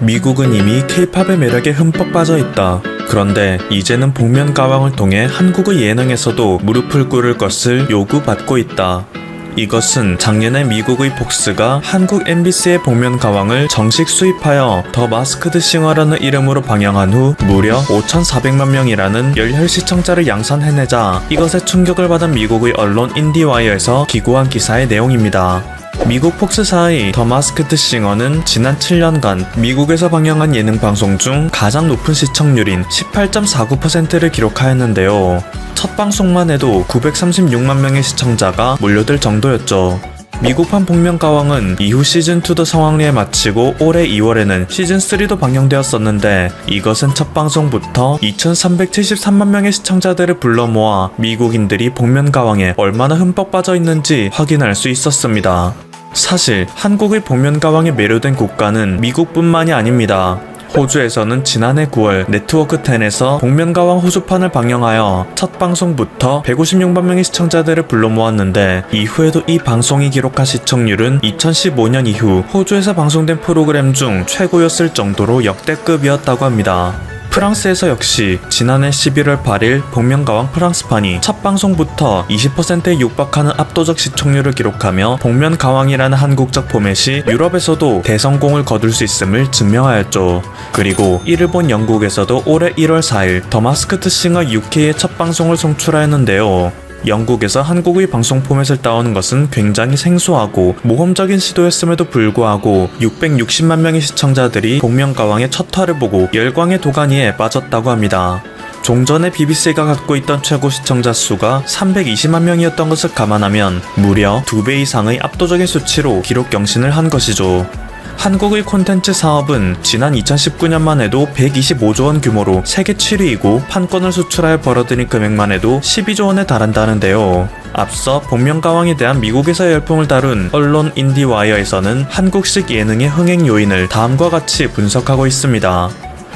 미국은 이미 케이팝의 매력에 흠뻑 빠져 있다. 그런데 이제는 복면 가왕을 통해 한국의 예능에서도 무릎을 꿇을 것을 요구받고 있다. 이것은 작년에 미국의 폭스가 한국 MBC의 복면 가왕을 정식 수입하여 더 마스크드 싱어라는 이름으로 방영한 후 무려 5,400만 명이라는 열혈 시청자를 양산해내자 이것에 충격을 받은 미국의 언론 인디와이어에서 기고한 기사의 내용입니다. 미국 폭스사의 더 마스크드 싱어는 지난 7년간 미국에서 방영한 예능 방송 중 가장 높은 시청률인 18.49%를 기록하였는데요. 첫 방송만 해도 936만 명의 시청자가 몰려들 정도였죠. 미국판 복면가왕은 이후 시즌2도 성황리에 마치고 올해 2월에는 시즌3도 방영되었었는데 이것은 첫 방송부터 2373만 명의 시청자들을 불러 모아 미국인들이 복면가왕에 얼마나 흠뻑 빠져 있는지 확인할 수 있었습니다. 사실 한국의 복면가왕에 매료된 국가는 미국뿐만이 아닙니다. 호주에서는 지난해 9월 네트워크 10에서 복면가왕 호주판을 방영하여 첫 방송부터 156만 명의 시청자들을 불러 모았는데 이후에도 이 방송이 기록한 시청률은 2015년 이후 호주에서 방송된 프로그램 중 최고였을 정도로 역대급이었다고 합니다. 프랑스에서 역시 지난해 11월 8일 복면가왕 프랑스판이 첫 방송부터 20%에 육박하는 압도적 시청률을 기록하며 복면가왕이라는 한국적 포맷이 유럽에서도 대성공을 거둘 수 있음을 증명하였죠. 그리고 이를 본 영국에서도 올해 1월 4일 더 마스크트 싱어 UK의 첫 방송을 송출하였는데요. 영국에서 한국의 방송 포맷을 따오는 것은 굉장히 생소하고 모험적인 시도였음에도 불구하고 660만 명의 시청자들이 복면가왕의 첫 화를 보고 열광의 도가니에 빠졌다고 합니다. 종전에 BBC가 갖고 있던 최고 시청자 수가 320만 명이었던 것을 감안하면 무려 2배 이상의 압도적인 수치로 기록 경신을 한 것이죠. 한국의 콘텐츠 사업은 지난 2019년만 해도 125조 원 규모로 세계 7위이고 판권을 수출하여 벌어들인 금액만 해도 12조 원에 달한다는데요. 앞서 복면가왕에 대한 미국에서의 열풍을 다룬 언론 인디와이어에서는 한국식 예능의 흥행 요인을 다음과 같이 분석하고 있습니다.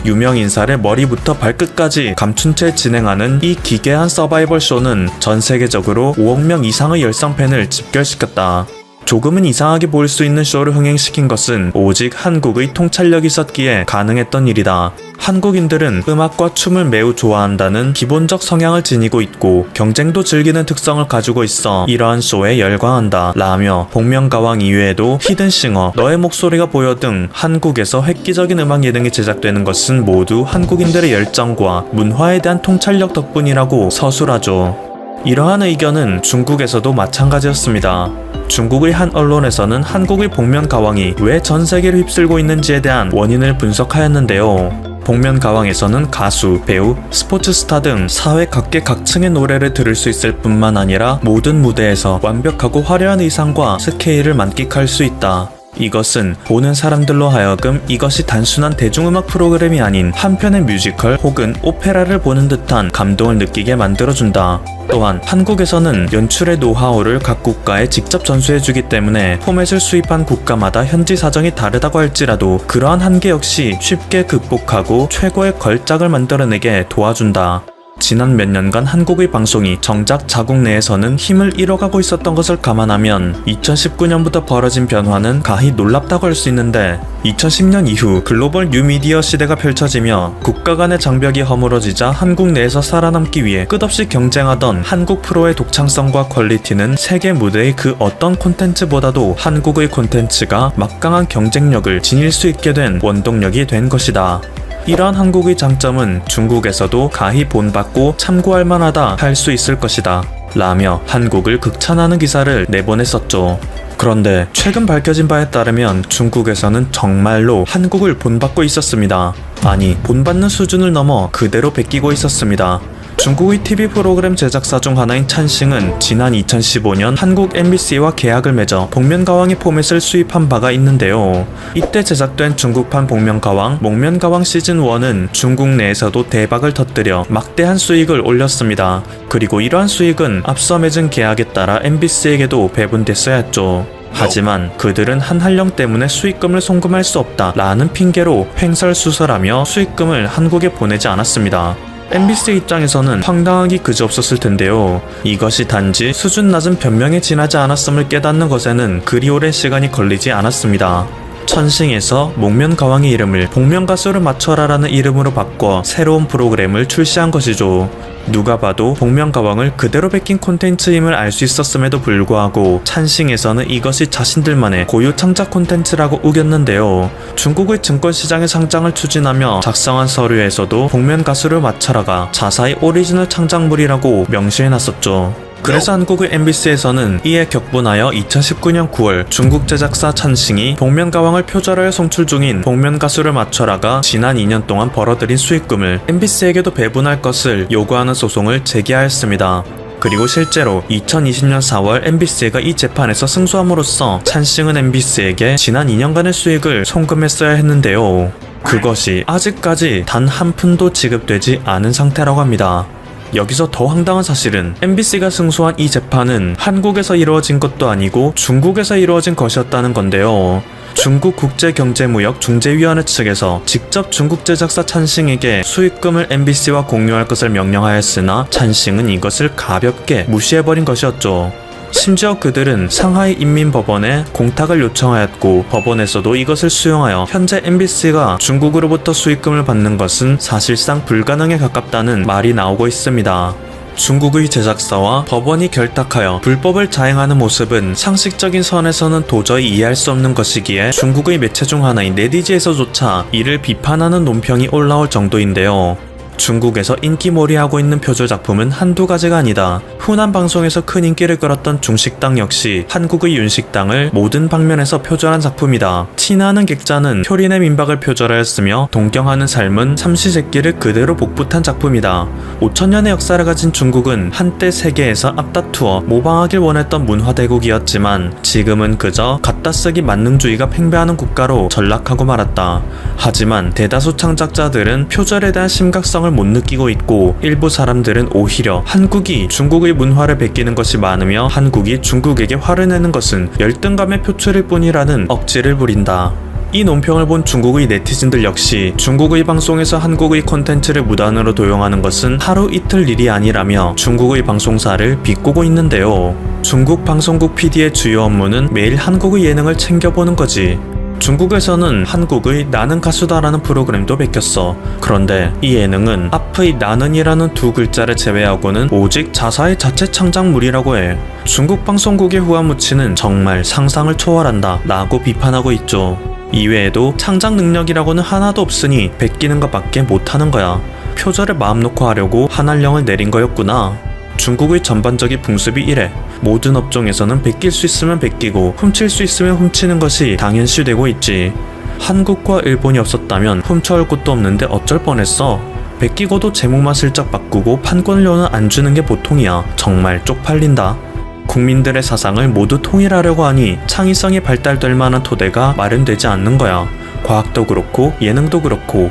유명 인사를 머리부터 발끝까지 감춘 채 진행하는 이 기괴한 서바이벌 쇼는 전 세계적으로 5억 명 이상의 열성 팬을 집결시켰다. 조금은 이상하게 보일 수 있는 쇼를 흥행시킨 것은 오직 한국의 통찰력이 있었기에 가능했던 일이다. 한국인들은 음악과 춤을 매우 좋아한다는 기본적 성향을 지니고 있고 경쟁도 즐기는 특성을 가지고 있어 이러한 쇼에 열광한다 라며 복면가왕 이외에도 히든싱어, 너의 목소리가 보여 등 한국에서 획기적인 음악 예능이 제작되는 것은 모두 한국인들의 열정과 문화에 대한 통찰력 덕분이라고 서술하죠. 이러한 의견은 중국에서도 마찬가지였습니다. 중국의 한 언론에서는 한국의 복면 가왕이 왜 전 세계를 휩쓸고 있는지에 대한 원인을 분석하였는데요. 복면 가왕에서는 가수, 배우, 스포츠 스타 등 사회 각계각층의 노래를 들을 수 있을 뿐만 아니라 모든 무대에서 완벽하고 화려한 의상과 스케일을 만끽할 수 있다. 이것은 보는 사람들로 하여금 이것이 단순한 대중음악 프로그램이 아닌 한편의 뮤지컬 혹은 오페라를 보는 듯한 감동을 느끼게 만들어준다. 또한 한국에서는 연출의 노하우를 각 국가에 직접 전수해주기 때문에 포맷을 수입한 국가마다 현지 사정이 다르다고 할지라도 그러한 한계 역시 쉽게 극복하고 최고의 걸작을 만들어내게 도와준다. 지난 몇 년간 한국의 방송이 정작 자국 내에서는 힘을 잃어가고 있었던 것을 감안하면 2019년부터 벌어진 변화는 가히 놀랍다고 할 수 있는데 2010년 이후 글로벌 뉴미디어 시대가 펼쳐지며 국가 간의 장벽이 허물어지자 한국 내에서 살아남기 위해 끝없이 경쟁하던 한국 프로의 독창성과 퀄리티는 세계 무대의 그 어떤 콘텐츠보다도 한국의 콘텐츠가 막강한 경쟁력을 지닐 수 있게 된 원동력이 된 것이다. 이러한 한국의 장점은 중국에서도 가히 본받고 참고할 만하다 할 수 있을 것이다. 라며 한국을 극찬하는 기사를 내보냈었죠. 그런데 최근 밝혀진 바에 따르면 중국에서는 정말로 한국을 본받고 있었습니다. 아니, 본받는 수준을 넘어 그대로 베끼고 있었습니다. 중국의 TV 프로그램 제작사 중 하나인 찬싱은 지난 2015년 한국 MBC와 계약을 맺어 복면가왕의 포맷을 수입한 바가 있는데요. 이때 제작된 중국판 복면가왕, 목면가왕 시즌1은 중국 내에서도 대박을 터뜨려 막대한 수익을 올렸습니다. 그리고 이러한 수익은 앞서 맺은 계약에 따라 MBC에게도 배분됐어야 했죠. 하지만 그들은 한한령 때문에 수익금을 송금할 수 없다 라는 핑계로 횡설수설하며 수익금을 한국에 보내지 않았습니다. MBC 입장에서는 황당하기 그지없었을 텐데요. 이것이 단지 수준 낮은 변명에 지나지 않았음을 깨닫는 것에는 그리 오랜 시간이 걸리지 않았습니다. 천싱에서 목면 가왕의 이름을 복면 가수를 맞춰라라는 이름으로 바꿔 새로운 프로그램을 출시한 것이죠. 누가 봐도 복면가왕을 그대로 베낀 콘텐츠임을 알 수 있었음에도 불구하고 찬싱에서는 이것이 자신들만의 고유 창작 콘텐츠라고 우겼는데요. 중국의 증권시장의 상장을 추진하며 작성한 서류에서도 복면 가수를 맞춰라가 자사의 오리지널 창작물이라고 명시해놨었죠. 그래서 한국의 MBC에서는 이에 격분하여 2019년 9월 중국 제작사 찬싱이 복면가왕을 표절하여 송출 중인 복면가수를 맞춰라가 지난 2년 동안 벌어들인 수익금을 MBC에게도 배분할 것을 요구하는 소송을 제기하였습니다. 그리고 실제로 2020년 4월 MBC가 이 재판에서 승소함으로써 찬싱은 MBC에게 지난 2년간의 수익을 송금했어야 했는데요. 그것이 아직까지 단 한 푼도 지급되지 않은 상태라고 합니다. 여기서 더 황당한 사실은 MBC가 승소한 이 재판은 한국에서 이루어진 것도 아니고 중국에서 이루어진 것이었다는 건데요. 중국 국제경제무역중재위원회 측에서 직접 중국 제작사 찬싱에게 수익금을 MBC와 공유할 것을 명령하였으나 찬싱은 이것을 가볍게 무시해버린 것이었죠. 심지어 그들은 상하이 인민법원에 공탁을 요청하였고 법원에서도 이것을 수용하여 현재 MBC가 중국으로부터 수익금을 받는 것은 사실상 불가능에 가깝다는 말이 나오고 있습니다. 중국의 제작사와 법원이 결탁하여 불법을 자행하는 모습은 상식적인 선에서는 도저히 이해할 수 없는 것이기에 중국의 매체 중 하나인 네디지에서조차 이를 비판하는 논평이 올라올 정도인데요. 중국에서 인기몰이하고 있는 표절 작품은 한두 가지가 아니다. 후난 방송에서 큰 인기를 끌었던 중식당 역시 한국의 윤식당을 모든 방면에서 표절한 작품이다. 티나는 객자는 효린의 민박을 표절하였으며 동경하는 삶은 삼시세끼를 그대로 복붙한 작품이다. 5천년의 역사를 가진 중국은 한때 세계에서 앞다투어 모방하길 원했던 문화대국이었지만 지금은 그저 갖다 쓰기 만능주의가 팽배하는 국가로 전락하고 말았다. 하지만 대다수 창작자들은 표절에 대한 심각성 을 못 느끼고 있고 일부 사람들은 오히려 한국이 중국의 문화를 베끼는 것이 많으며 한국이 중국에게 화를 내는 것은 열등감의 표출일 뿐이라는 억지를 부린다. 이 논평을 본 중국의 네티즌들 역시 중국의 방송에서 한국의 콘텐츠를 무단으로 도용하는 것은 하루 이틀 일이 아니라며 중국의 방송사를 비꼬고 있는데요. 중국 방송국 PD의 주요 업무는 매일 한국의 예능을 챙겨보는 거지. 중국에서는 한국의 나는 가수다라는 프로그램도 베꼈어. 그런데 이 예능은 앞의 나는이라는 두 글자를 제외하고는 오직 자사의 자체 창작물이라고 해. 중국 방송국의 후아무치는 정말 상상을 초월한다 라고 비판하고 있죠. 이외에도 창작 능력이라고는 하나도 없으니 베끼는 것밖에 못하는 거야. 표절을 마음 놓고 하려고 한한령을 내린 거였구나. 중국의 전반적인 풍습이 이래. 모든 업종에서는 베낄 수 있으면 베끼고 훔칠 수 있으면 훔치는 것이 당연시되고 있지. 한국과 일본이 없었다면 훔쳐올 곳도 없는데 어쩔 뻔했어. 베끼고도 제목만 슬쩍 바꾸고 판권료는 안 주는 게 보통이야. 정말 쪽팔린다. 국민들의 사상을 모두 통일하려고 하니 창의성이 발달될 만한 토대가 마련되지 않는 거야. 과학도 그렇고 예능도 그렇고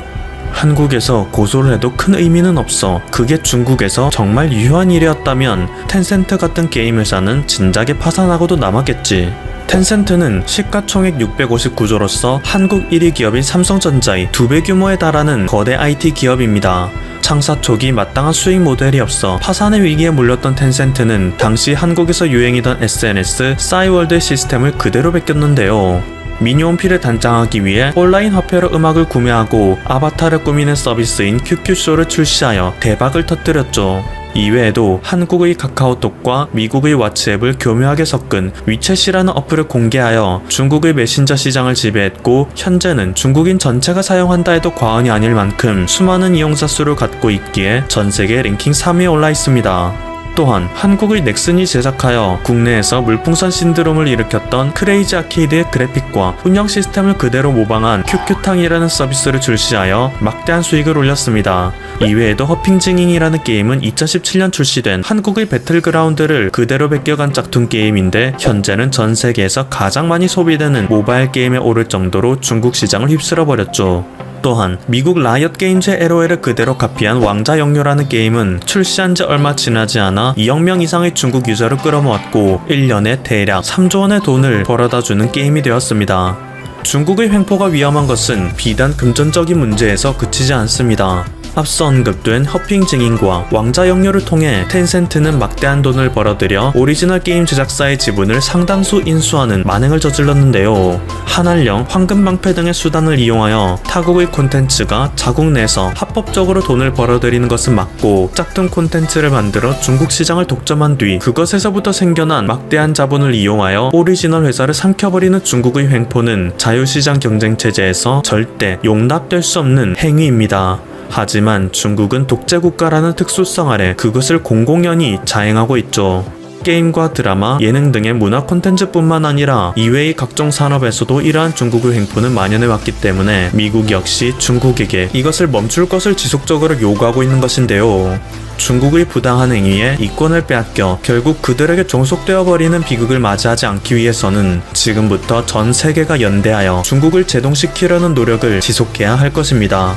한국에서 고소를 해도 큰 의미는 없어. 그게 중국에서 정말 유효한 일이었다면 텐센트 같은 게임 회사는 진작에 파산하고도 남았겠지. 텐센트는 시가총액 659조로서 한국 1위 기업인 삼성전자의 두 배 규모에 달하는 거대 IT 기업입니다. 창사 초기 마땅한 수익 모델이 없어 파산의 위기에 몰렸던 텐센트는 당시 한국에서 유행이던 SNS 싸이월드 시스템을 그대로 베꼈는데요. 미니홈피를 단장하기 위해 온라인 화폐로 음악을 구매하고 아바타를 꾸미는 서비스인 QQ쇼를 출시하여 대박을 터뜨렸죠. 이외에도 한국의 카카오톡과 미국의 왓츠앱을 교묘하게 섞은 위챗이라는 어플을 공개하여 중국의 메신저 시장을 지배했고 현재는 중국인 전체가 사용한다 해도 과언이 아닐 만큼 수많은 이용자 수를 갖고 있기에 전 세계 랭킹 3위에 올라 있습니다. 또한 한국의 넥슨이 제작하여 국내에서 물풍선 신드롬을 일으켰던 크레이지 아케이드의 그래픽과 운영 시스템을 그대로 모방한 큐큐탕이라는 서비스를 출시하여 막대한 수익을 올렸습니다. 이외에도 허핑징잉이라는 게임은 2017년 출시된 한국의 배틀그라운드를 그대로 베껴간 짝퉁 게임인데 현재는 전 세계에서 가장 많이 소비되는 모바일 게임에 오를 정도로 중국 시장을 휩쓸어 버렸죠. 또한 미국 라이엇 게임즈의 LOL을 그대로 카피한 왕자 영유라는 게임은 출시한 지 얼마 지나지 않아 2억 명 이상의 중국 유저를 끌어모았고 1년에 대략 3조 원의 돈을 벌어다 주는 게임이 되었습니다. 중국의 횡포가 위험한 것은 비단 금전적인 문제에서 그치지 않습니다. 앞서 언급된 허핑 증인과 왕자 영유를 통해 텐센트는 막대한 돈을 벌어들여 오리지널 게임 제작사의 지분을 상당수 인수하는 만행을 저질렀는데요. 한알령, 황금방패 등의 수단을 이용하여 타국의 콘텐츠가 자국 내에서 합법적으로 돈을 벌어들이는 것은 맞고 짝퉁 콘텐츠를 만들어 중국 시장을 독점한 뒤 그것에서부터 생겨난 막대한 자본을 이용하여 오리지널 회사를 삼켜버리는 중국의 횡포는 자유시장 경쟁 체제에서 절대 용납될 수 없는 행위입니다. 하지만 중국은 독재 국가라는 특수성 아래 그것을 공공연히 자행하고 있죠. 게임과 드라마, 예능 등의 문화 콘텐츠뿐만 아니라 이외의 각종 산업에서도 이러한 중국의 횡포는 만연해 왔기 때문에 미국 역시 중국에게 이것을 멈출 것을 지속적으로 요구하고 있는 것인데요. 중국의 부당한 행위에 이권을 빼앗겨 결국 그들에게 종속되어 버리는 비극을 맞이하지 않기 위해서는 지금부터 전 세계가 연대하여 중국을 제동시키려는 노력을 지속해야 할 것입니다.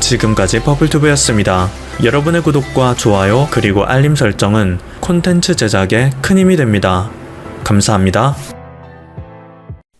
지금까지 퍼플튜브였습니다. 여러분의 구독과 좋아요 그리고 알림 설정은 콘텐츠 제작에 큰 힘이 됩니다. 감사합니다.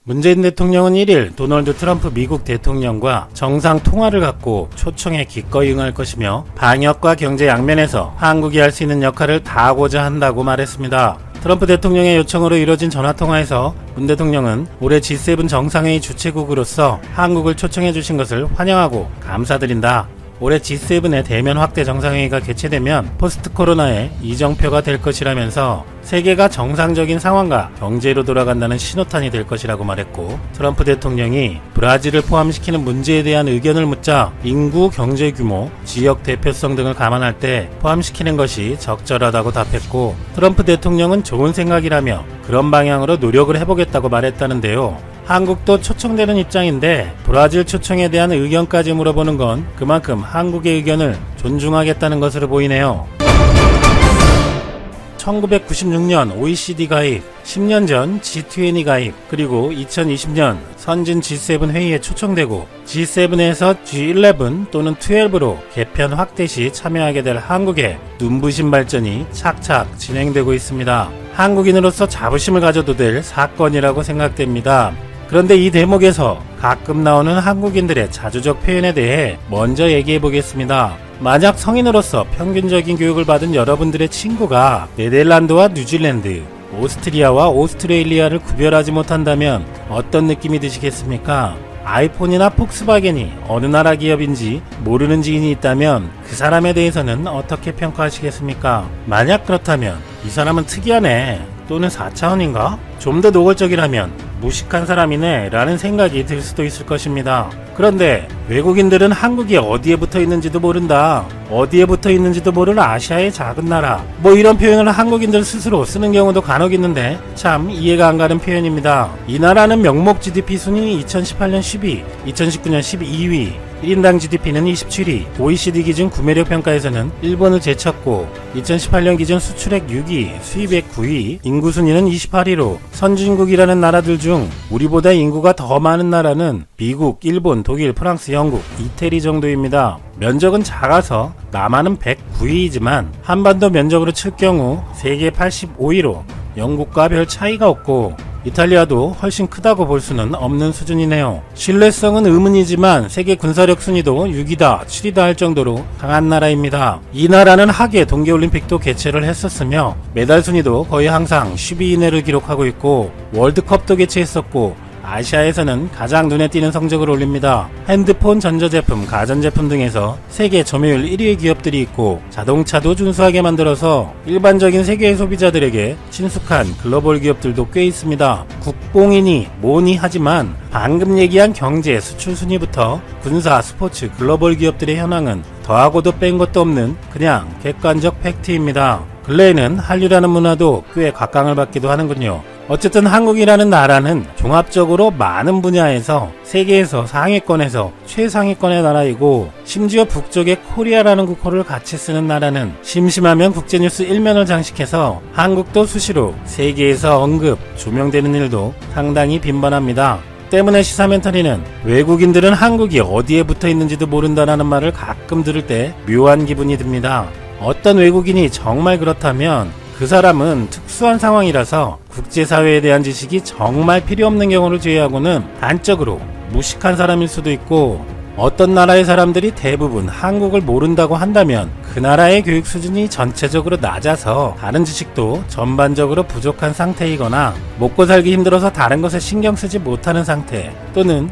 문재인 대통령은 1일 도널드 트럼프 미국 대통령과 정상 통화를 갖고 초청에 기꺼이 응할 것이며 방역과 경제 양면에서 한국이 할 수 있는 역할을 다하고자 한다고 말했습니다. 트럼프 대통령의 요청으로 이뤄진 전화통화에서 문 대통령은 올해 G7 정상회의 주최국으로서 한국을 초청해 주신 것을 환영하고 감사드린다. 올해 G7의 대면 확대 정상회의가 개최되면 포스트 코로나의 이정표가 될 것이라면서 세계가 정상적인 상황과 경제로 돌아간다는 신호탄이 될 것이라고 말했고 트럼프 대통령이 브라질을 포함시키는 문제에 대한 의견을 묻자 인구, 경제 규모, 지역 대표성 등을 감안할 때 포함시키는 것이 적절하다고 답했고 트럼프 대통령은 좋은 생각이라며 그런 방향으로 노력을 해보겠다고 말했다는데요. 한국도 초청되는 입장인데 브라질 초청에 대한 의견까지 물어보는 건 그만큼 한국의 의견을 존중하겠다는 것으로 보이네요. 1996년 OECD 가입, 10년 전 G20 가입, 그리고 2020년 선진 G7 회의에 초청되고 G7에서 G11 또는 12로 개편 확대 시 참여하게 될 한국의 눈부신 발전이 착착 진행되고 있습니다. 한국인으로서 자부심을 가져도 될 사건이라고 생각됩니다. 그런데 이 대목에서 가끔 나오는 한국인들의 자주적 표현에 대해 먼저 얘기해 보겠습니다. 만약 성인으로서 평균적인 교육을 받은 여러분들의 친구가 네덜란드와 뉴질랜드, 오스트리아와 오스트레일리아를 구별하지 못한다면 어떤 느낌이 드시겠습니까? 아이폰이나 폭스바겐이 어느 나라 기업인지 모르는 지인이 있다면 그 사람에 대해서는 어떻게 평가하시겠습니까? 만약 그렇다면 이 사람은 특이하네 또는 4차원인가? 좀 더 노골적이라면 무식한 사람이네 라는 생각이 들 수도 있을 것입니다. 그런데 외국인들은 한국이 어디에 붙어 있는지도 모른다. 어디에 붙어 있는지도 모를 아시아의 작은 나라. 뭐 이런 표현을 한국인들 스스로 쓰는 경우도 간혹 있는데 참 이해가 안 가는 표현입니다. 이 나라는 명목 GDP 순위 2018년 10위, 2019년 12위, 1인당 GDP는 27위, OECD 기준 구매력 평가에서는 일본을 제쳤고 2018년 기준 수출액 6위, 수입액 9위, 인구 순위는 28위로 선진국이라는 나라들 중 우리보다 인구가 더 많은 나라는 미국, 일본, 독일, 프랑스, 영국, 이태리 정도입니다. 면적은 작아서 남한은 109위이지만 한반도 면적으로 칠 경우 세계 85위로 영국과 별 차이가 없고 이탈리아도 훨씬 크다고 볼 수는 없는 수준이네요. 신뢰성은 의문이지만 세계 군사력 순위도 6위다, 7위다 할 정도로 강한 나라입니다. 이 나라는 하계 동계올림픽도 개최를 했었으며 메달 순위도 거의 항상 10위 이내를 기록하고 있고 월드컵도 개최했었고 아시아에서는 가장 눈에 띄는 성적을 올립니다. 핸드폰, 전자제품, 가전제품 등에서 세계 점유율 1위의 기업들이 있고 자동차도 준수하게 만들어서 일반적인 세계의 소비자들에게 친숙한 글로벌 기업들도 꽤 있습니다. 국뽕이니 뭐니 하지만 방금 얘기한 경제, 수출 순위부터 군사, 스포츠, 글로벌 기업들의 현황은 더하고도 뺀 것도 없는 그냥 객관적 팩트입니다. 근래에는 한류라는 문화도 꽤 각광을 받기도 하는군요. 어쨌든 한국이라는 나라는 종합적으로 많은 분야에서 세계에서 상위권에서 최상위권의 나라이고 심지어 북쪽에 코리아라는 국호를 같이 쓰는 나라는 심심하면 국제뉴스 1면을 장식해서 한국도 수시로 세계에서 언급, 조명되는 일도 상당히 빈번합니다. 때문에 시사 멘터리는 외국인들은 한국이 어디에 붙어 있는지도 모른다라는 말을 가끔 들을 때 묘한 기분이 듭니다. 어떤 외국인이 정말 그렇다면 그 사람은 특수한 상황이라서 국제사회에 대한 지식이 정말 필요 없는 경우를 제외하고는 단적으로 무식한 사람일 수도 있고 어떤 나라의 사람들이 대부분 한국을 모른다고 한다면 그 나라의 교육 수준이 전체적으로 낮아서 다른 지식도 전반적으로 부족한 상태이거나 먹고 살기 힘들어서 다른 것에 신경 쓰지 못하는 상태 또는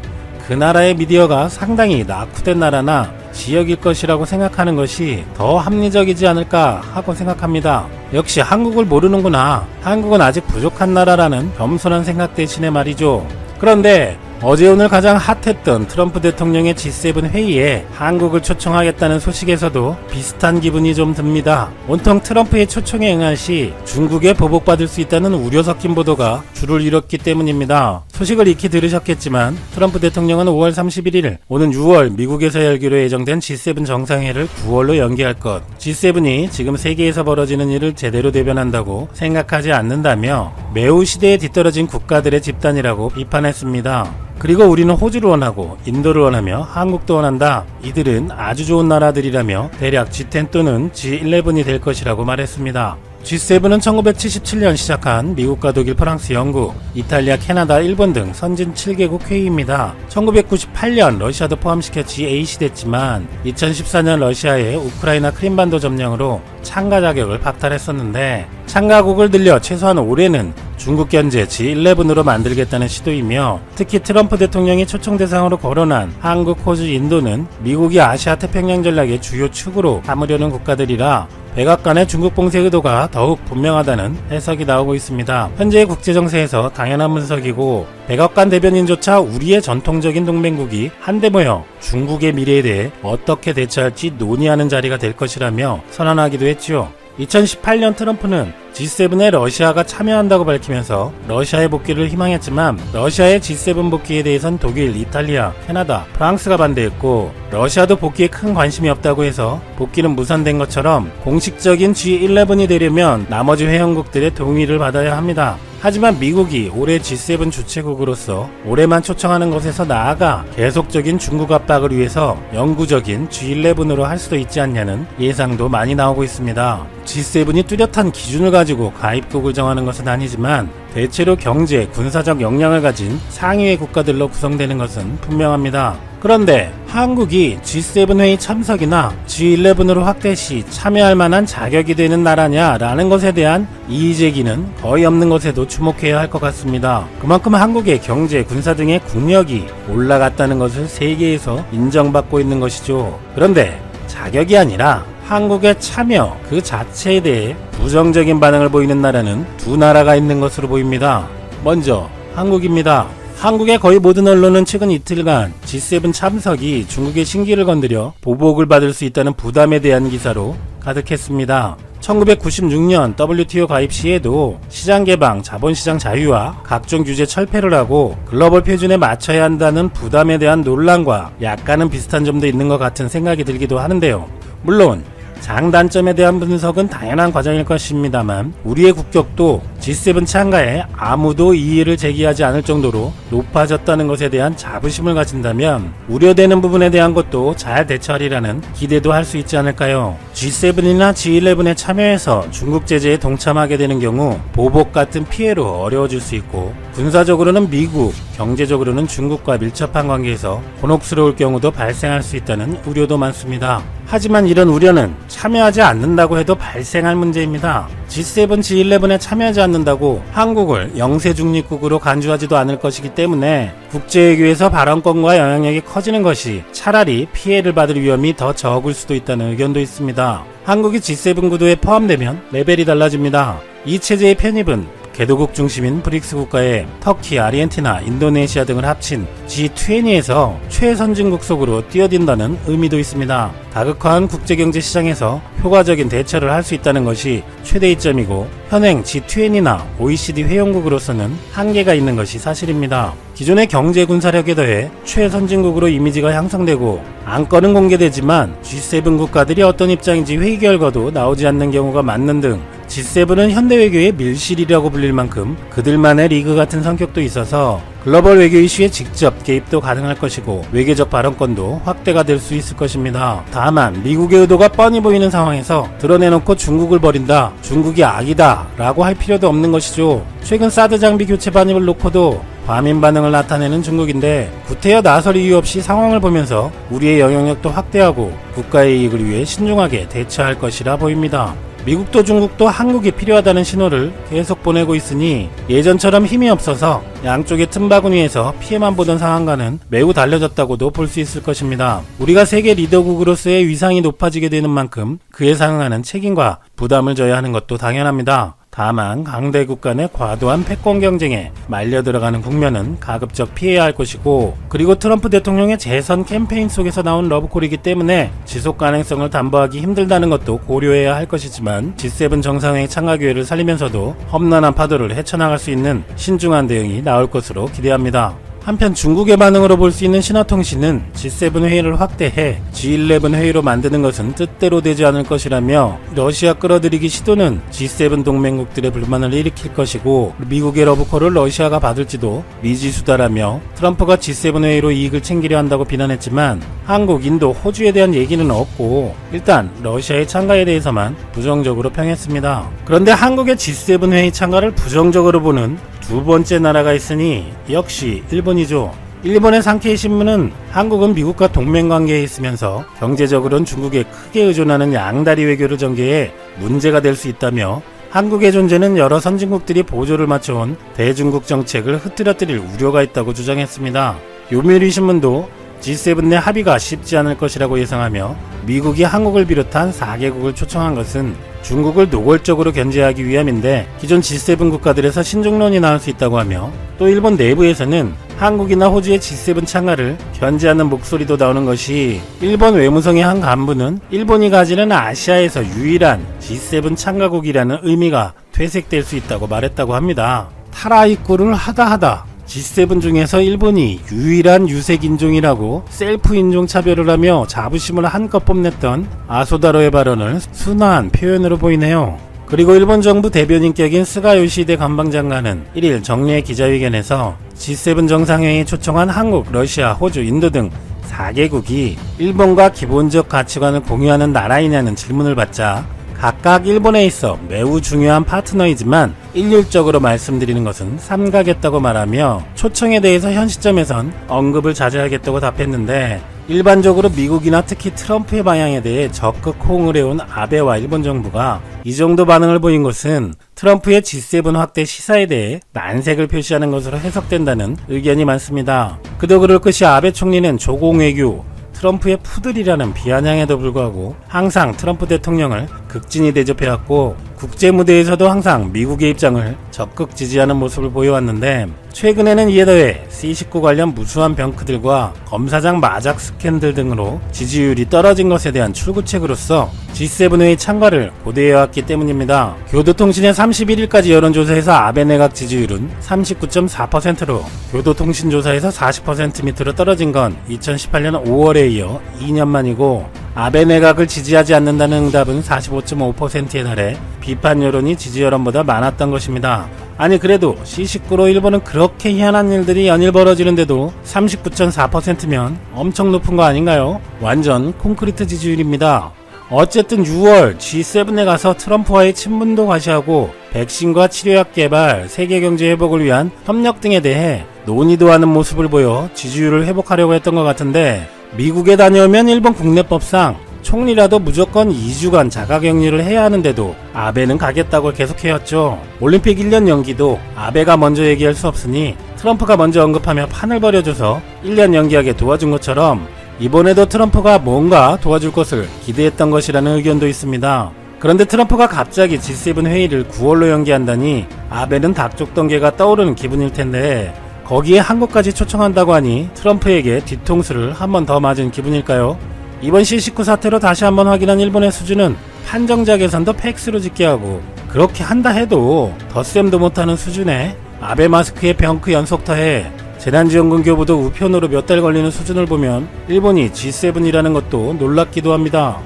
그 나라의 미디어가 상당히 낙후된 나라나 지역일 것이라고 생각하는 것이 더 합리적이지 않을까 하고 생각합니다. 역시 한국을 모르는구나. 한국은 아직 부족한 나라라는 겸손한 생각 대신에 말이죠. 그런데 어제 오늘 가장 핫했던 트럼프 대통령의 G7 회의에 한국을 초청하겠다는 소식에서도 비슷한 기분이 좀 듭니다. 온통 트럼프의 초청에 응한 시 중국에 보복받을 수 있다는 우려 섞인 보도가 줄을 이뤘기 때문입니다. 소식을 익히 들으셨겠지만 트럼프 대통령은 5월 31일 오는 6월 미국에서 열기로 예정된 G7 정상회를 9월로 연기할 것. G7이 지금 세계에서 벌어지는 일을 제대로 대변한다고 생각하지 않는다며 매우 시대에 뒤떨어진 국가들의 집단이라고 비판했습니다. 그리고 우리는 호주를 원하고 인도를 원하며 한국도 원한다. 이들은 아주 좋은 나라들이라며 대략 G10 또는 G11이 될 것이라고 말했습니다. G7은 1977년 시작한 미국과 독일, 프랑스, 영국, 이탈리아, 캐나다, 일본 등 선진 7개국 회의입니다. 1998년 러시아도 포함시켜 G8이 됐지만 2014년 러시아의 우크라이나 크림반도 점령으로 참가 자격을 박탈했었는데 참가국을 늘려 최소한 올해는 중국 견제 G11으로 만들겠다는 시도이며 특히 트럼프 대통령이 초청 대상으로 거론한 한국, 호주, 인도는 미국이 아시아 태평양 전략의 주요 축으로 삼으려는 국가들이라 백악관의 중국 봉쇄 의도가 더욱 분명하다는 해석이 나오고 있습니다. 현재의 국제 정세에서 당연한 분석이고 백악관 대변인조차 우리의 전통적인 동맹국이 한데 모여 중국의 미래에 대해 어떻게 대처할지 논의하는 자리가 될 것이라며 선언하기도 했지요. 2018년 트럼프는 G7에 러시아가 참여한다고 밝히면서 러시아의 복귀를 희망했지만 러시아의 G7 복귀에 대해선 독일, 이탈리아, 캐나다, 프랑스가 반대했고 러시아도 복귀에 큰 관심이 없다고 해서 복귀는 무산된 것처럼 공식적인 G11이 되려면 나머지 회원국들의 동의를 받아야 합니다. 하지만 미국이 올해 G7 주최국으로서 올해만 초청하는 것에서 나아가 계속적인 중국 압박을 위해서 영구적인 G11으로 할 수도 있지 않냐는 예상도 많이 나오고 있습니다. G7이 뚜렷한 기준을 가지고 가입국을 정하는 것은 아니지만 대체로 경제, 군사적 역량을 가진 상위의 국가들로 구성되는 것은 분명합니다. 그런데 한국이 G7 회의 참석이나 G11으로 확대 시 참여할 만한 자격이 되는 나라냐라는 것에 대한 이의 제기는 거의 없는 것에도 주목해야 할 것 같습니다. 그만큼 한국의 경제, 군사 등의 국력이 올라갔다는 것을 세계에서 인정받고 있는 것이죠. 그런데 자격이 아니라 한국의 참여 그 자체에 대해 부정적인 반응을 보이는 나라는 두 나라가 있는 것으로 보입니다. 먼저 한국입니다. 한국의 거의 모든 언론은 최근 이틀간 G7 참석이 중국의 신기를 건드려 보복을 받을 수 있다는 부담에 대한 기사로 가득했습니다. 1996년 WTO 가입 시에도 시장 개방, 자본시장 자유와 각종 규제 철폐를 하고 글로벌 표준에 맞춰야 한다는 부담에 대한 논란과 약간은 비슷한 점도 있는 것 같은 생각이 들기도 하는데요. 물론 장단점에 대한 분석은 당연한 과정일 것입니다만 우리의 국격도 G7 참가에 아무도 이의를 제기하지 않을 정도로 높아졌다는 것에 대한 자부심을 가진다면 우려되는 부분에 대한 것도 잘 대처하리라는 기대도 할 수 있지 않을까요? G7이나 G11에 참여해서 중국 제재에 동참하게 되는 경우 보복 같은 피해로 어려워질 수 있고 군사적으로는 미국, 경제적으로는 중국과 밀접한 관계에서 곤혹스러울 경우도 발생할 수 있다는 우려도 많습니다. 하지만 이런 우려는 참여하지 않는다고 해도 발생할 문제입니다. G7, G11에 참여하지 않는다고 한국을 영세 중립국으로 간주하지도 않을 것이기 때문에 국제외교에서 발언권과 영향력이 커지는 것이 차라리 피해를 받을 위험이 더 적을 수도 있다는 의견도 있습니다. 한국이 G7 구도에 포함되면 레벨이 달라집니다. 이 체제의 편입은 개도국 중심인 브릭스 국가에 터키, 아르헨티나, 인도네시아 등을 합친 G20에서 최선진국 속으로 뛰어든다는 의미도 있습니다. 다극화한 국제경제 시장에서 효과적인 대처를 할 수 있다는 것이 최대 이점이고 현행 G20나 OECD 회원국으로서는 한계가 있는 것이 사실입니다. 기존의 경제 군사력에 더해 최선진국으로 이미지가 향상되고 안건은 공개되지만 G7 국가들이 어떤 입장인지 회의 결과도 나오지 않는 경우가 많는 등 G7은 현대 외교의 밀실이라고 불릴 만큼 그들만의 리그 같은 성격도 있어서 글로벌 외교 이슈에 직접 개입도 가능할 것이고 외교적 발언권도 확대가 될 수 있을 것입니다. 다만 미국의 의도가 뻔히 보이는 상황에서 드러내놓고 중국을 버린다, 중국이 악이다 라고 할 필요도 없는 것이죠. 최근 사드 장비 교체 반입을 놓고도 과민 반응을 나타내는 중국인데 구태여 나설 이유 없이 상황을 보면서 우리의 영향력도 확대하고 국가의 이익을 위해 신중하게 대처할 것이라 보입니다. 미국도 중국도 한국이 필요하다는 신호를 계속 보내고 있으니 예전처럼 힘이 없어서 양쪽의 틈바구니에서 피해만 보던 상황과는 매우 달라졌다고도 볼 수 있을 것입니다. 우리가 세계 리더국으로서의 위상이 높아지게 되는 만큼 그에 상응하는 책임과 부담을 져야 하는 것도 당연합니다. 다만 강대국 간의 과도한 패권 경쟁에 말려 들어가는 국면은 가급적 피해야 할 것이고 그리고 트럼프 대통령의 재선 캠페인 속에서 나온 러브콜이기 때문에 지속 가능성을 담보하기 힘들다는 것도 고려해야 할 것이지만 G7 정상회의 참가 기회를 살리면서도 험난한 파도를 헤쳐나갈 수 있는 신중한 대응이 나올 것으로 기대합니다. 한편 중국의 반응으로 볼 수 있는 신화통신은 G7 회의를 확대해 G11 회의로 만드는 것은 뜻대로 되지 않을 것이라며 러시아 끌어들이기 시도는 G7 동맹국들의 불만을 일으킬 것이고 미국의 러브콜을 러시아가 받을지도 미지수다라며 트럼프가 G7 회의로 이익을 챙기려 한다고 비난했지만 한국, 인도, 호주에 대한 얘기는 없고 일단 러시아의 참가에 대해서만 부정적으로 평했습니다. 그런데 한국의 G7 회의 참가를 부정적으로 보는 두 번째 나라가 있으니 역시 일본이죠. 일본의 상케이 신문은 한국은 미국과 동맹 관계에 있으면서 경제적으로는 중국에 크게 의존하는 양다리 외교를 전개해 문제가 될 수 있다며 한국의 존재는 여러 선진국들이 보조를 맞춰온 대중국 정책을 흐트러뜨릴 우려가 있다고 주장했습니다. 요미우리 신문도 G7 내 합의가 쉽지 않을 것이라고 예상하며 미국이 한국을 비롯한 4개국을 초청한 것은 중국을 노골적으로 견제하기 위함인데 기존 G7 국가들에서 신중론이 나올 수 있다고 하며 또 일본 내부에서는 한국이나 호주의 G7 참가를 견제하는 목소리도 나오는 것이 일본 외무성의 한 간부는 일본이 가지는 아시아에서 유일한 G7 참가국이라는 의미가 퇴색될 수 있다고 말했다고 합니다. 타라 입구를 하다 하다 G7 중에서 일본이 유일한 유색 인종이라고 셀프 인종 차별을 하며 자부심을 한껏 뽐냈던 아소다로의 발언을 순화한 표현으로 보이네요. 그리고 일본 정부 대변인격인 스가 요시대 관방장관은 1일 정례 기자회견에서 G7 정상회의 초청한 한국, 러시아, 호주, 인도 등 4개국이 일본과 기본적 가치관을 공유하는 나라이냐는 질문을 받자 각각 일본에 있어 매우 중요한 파트너이지만 일률적으로 말씀드리는 것은 삼가겠다고 말하며 초청에 대해서 현 시점에선 언급을 자제하겠다고 답했는데 일반적으로 미국이나 특히 트럼프의 방향에 대해 적극 호응을 해온 아베와 일본 정부가 이 정도 반응을 보인 것은 트럼프의 G7 확대 시사에 대해 난색을 표시하는 것으로 해석된다는 의견이 많습니다. 그도 그럴 것이 아베 총리는 조공 외교, 트럼프의 푸들이라는 비아냥에도 불구하고 항상 트럼프 대통령을 극진히 대접해왔고 국제 무대에서도 항상 미국의 입장을 적극 지지하는 모습을 보여왔는데 최근에는 이에 더해 C19 관련 무수한 병크들과 검사장 마작 스캔들 등으로 지지율이 떨어진 것에 대한 출구책으로서 G7 회의 참가를 고대해왔기 때문입니다. 교도통신의 31일까지 여론조사에서 아베 내각 지지율은 39.4%로 교도통신조사에서 40% 밑으로 떨어진 건 2018년 5월에 이어 2년 만이고 아베 내각을 지지하지 않는다는 응답은 45.5%에 달해 비판 여론이 지지 여론보다 많았던 것입니다. 아니 그래도 C19로 일본은 그렇게 희한한 일들이 연일 벌어지는데도 39.4%면 엄청 높은 거 아닌가요? 완전 콘크리트 지지율입니다. 어쨌든 6월 G7에 가서 트럼프와의 친분도 과시하고 백신과 치료약 개발, 세계 경제 회복을 위한 협력 등에 대해 논의도 하는 모습을 보여 지지율을 회복하려고 했던 것 같은데 미국에 다녀오면 일본 국내법상 총리라도 무조건 2주간 자가격리를 해야 하는데도 아베는 가겠다고 계속해왔죠. 올림픽 1년 연기도 아베가 먼저 얘기할 수 없으니 트럼프가 먼저 언급하며 판을 벌여줘서 1년 연기하게 도와준 것처럼 이번에도 트럼프가 뭔가 도와줄 것을 기대했던 것이라는 의견도 있습니다. 그런데 트럼프가 갑자기 G7 회의를 9월로 연기한다니 아베는 닭쪽 던개가 떠오르는 기분일 텐데 거기에 한국까지 초청한다고 하니 트럼프에게 뒤통수를 한 번 더 맞은 기분일까요? 이번 C19 사태로 다시 한번 확인한 일본의 수준은 판정자 계산도 팩스로 짓게 하고 그렇게 한다 해도 덧셈도 못하는 수준에 아베 마스크의 병크 연속타에 재난지원금 교부도 우편으로 몇 달 걸리는 수준을 보면 일본이 G7이라는 것도 놀랍기도 합니다.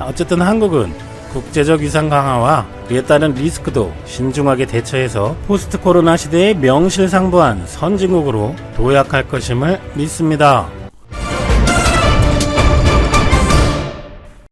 어쨌든 한국은 국제적 위상 강화와 그에 따른 리스크도 신중하게 대처해서 포스트 코로나 시대의 명실상부한 선진국으로 도약할 것임을 믿습니다.